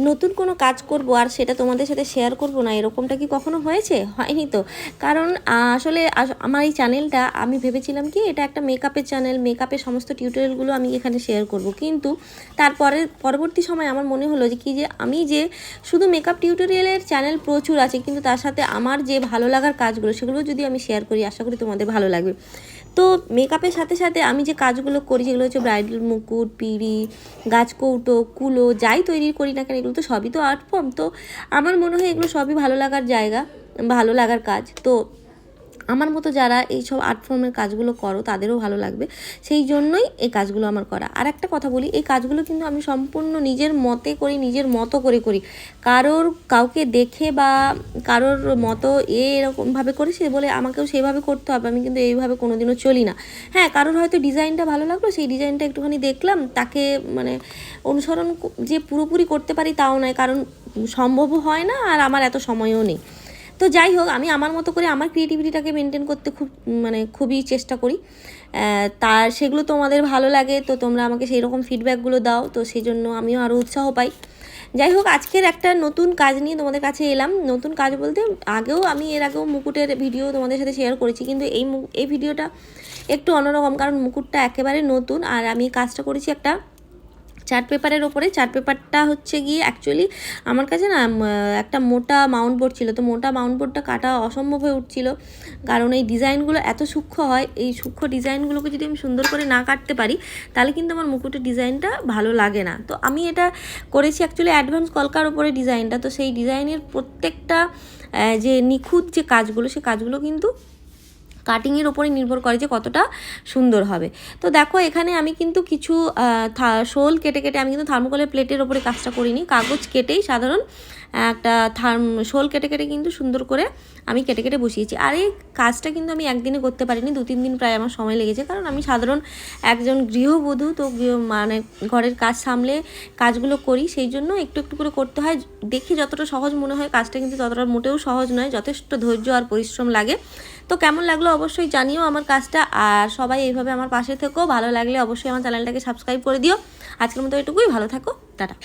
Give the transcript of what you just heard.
নতুন কোনো কাজ করব আর সেটা তোমাদের সাথে শেয়ার করব না, এরকমটা কি কখনো হয়েছে? হয়নি তো। কারণ আসলে আস- আমার এই চ্যানেলটা আমি ভেবেছিলাম কি, এটা একটা মেকআপের চ্যানেল মেকআপের সমস্ত টিউটোরিয়ালগুলো আমি এখানে শেয়ার করব। কিন্তু তারপরে, পরবর্তী সময় আমার মনে হলো যে কি যে, আমি যে শুধু মেকআপ টিউটোরিয়ালের চ্যানেল প্রচুর আছে, কিন্তু তার সাথে আমার যে ভালো লাগার কাজগুলো, সেগুলো যদি আমি শেয়ার করি, আশা করি তোমাদের ভালো লাগবে। তো মেকআপের সাথে সাথে আমি যে কাজগুলো করি, যেগুলো হচ্ছে ব্রাইডাল মুকুট, পিড়ি গাছ কৌটো কুলো, যাই তৈরি করি না কেন, এগুলো তো সবই তো আর্ট ফর্ম তো আমার মনে হয় এগুলো সবই ভালো লাগার জায়গা, ভালো লাগার কাজ। তো আমার মতো যারা এইসব আর্ট ফর্মের কাজগুলো করো, তাদেরও ভালো লাগবে। সেই জন্যই এই কাজগুলো আমার করা। আর একটা কথা বলি, এই কাজগুলো কিন্তু আমি সম্পূর্ণ নিজের মতে করি, নিজের মতো করে করি। কারোর কাউকে দেখে বা কারোর মতো এ এরকমভাবে করেছে বলে আমাকেও সেইভাবে করতে হবে, আমি কিন্তু এইভাবে কোনোদিনও চলি না। হ্যাঁ কারোর হয়তো ডিজাইনটা ভালো লাগল, সেই ডিজাইনটা একটুখানি দেখলাম, তাকে মানে অনুসরণ যে পুরোপুরি করতে পারি তাও নয়, কারণ সম্ভবও হয় না আর আমার এত সময়ও নেই। তো যাই হোক, আমি আমার মতো করে আমার ক্রিয়েটিভিটিটাকে মেনটেন করতে খুব মানে খুবই চেষ্টা করি। তার, সেগুলো তোমাদের ভালো লাগে, তো তোমরা আমাকে সেই রকম ফিডব্যাকগুলো দাও, তো সেই জন্য আমিও আরও উৎসাহ পাই। যাই হোক, আজকের একটা নতুন কাজ নিয়ে তোমাদের কাছে এলাম। নতুন কাজ বলতে আগেও আমি এর আগেও মুকুটের ভিডিও তোমাদের সাথে শেয়ার করেছি, কিন্তু এই এই ভিডিওটা একটু অন্যরকম, কারণ মুকুটটা একেবারে নতুন, আর আমি কাজটা করেছি একটা চার্ট পেপারের ওপরে চার্ট পেপারটা হচ্ছে গিয়ে অ্যাকচুয়ালি আমার কাছে না একটা মোটা মাউন্ট বোর্ড ছিল। তো মোটা মাউন্ট বোর্ডটা কাটা অসম্ভব হয়ে উঠছিল। কারণ এই ডিজাইনগুলো এত সূক্ষ্ম হয়, এই সূক্ষ্ম ডিজাইনগুলোকে যদি আমি সুন্দর করে না কাটতে পারি, তাহলে কিন্তু আমার মুকুটের ডিজাইনটা ভালো লাগে না। তো আমি এটা করেছি অ্যাকচুয়ালি অ্যাডভান্স কলকার ওপরে ডিজাইনটা। তো সেই ডিজাইনের প্রত্যেকটা যে নিখুঁত যে কাজগুলো, সে কাজগুলো কিন্তু কাটিংয়ের ওপরে নির্ভর করে যে কতটা সুন্দর হবে। তো দেখো, এখানে আমি কিন্তু কিছু শোল কেটে কেটে আমি কিন্তু থার্মোকলের প্লেটের ওপরে কাজটা করিনি। কাগজ কেটেই সাধারণ একটা থার্ম, শোল কেটে কেটে কিন্তু সুন্দর করে আমি কেটে কেটে বসিয়েছি। আর এই কাজটা কিন্তু আমি একদিনে করতে পারিনি দু তিন দিন প্রায় আমার সময় লেগেছে। কারণ আমি সাধারণ একজন গৃহবধূ, তো মানে ঘরের কাজ সামলে কাজগুলো করি, সেই জন্য একটু একটু করে করতে হয়। দেখি যতটা সহজ মনে হয়, কাজটা কিন্তু ততটা মোটেও সহজ নয়, যথেষ্ট ধৈর্য আর পরিশ্রম লাগে। তো কেমন লাগল অবশ্যই জানিও আমার কাজটা, আর সবাই এইভাবে আমার পাশে থেকো। ভালো লাগলে অবশ্যই আমার চ্যানেলটাকে সাবস্ক্রাইব করে দিও। আজকের মতো এটুকুই, ভালো থাকো, টাটা।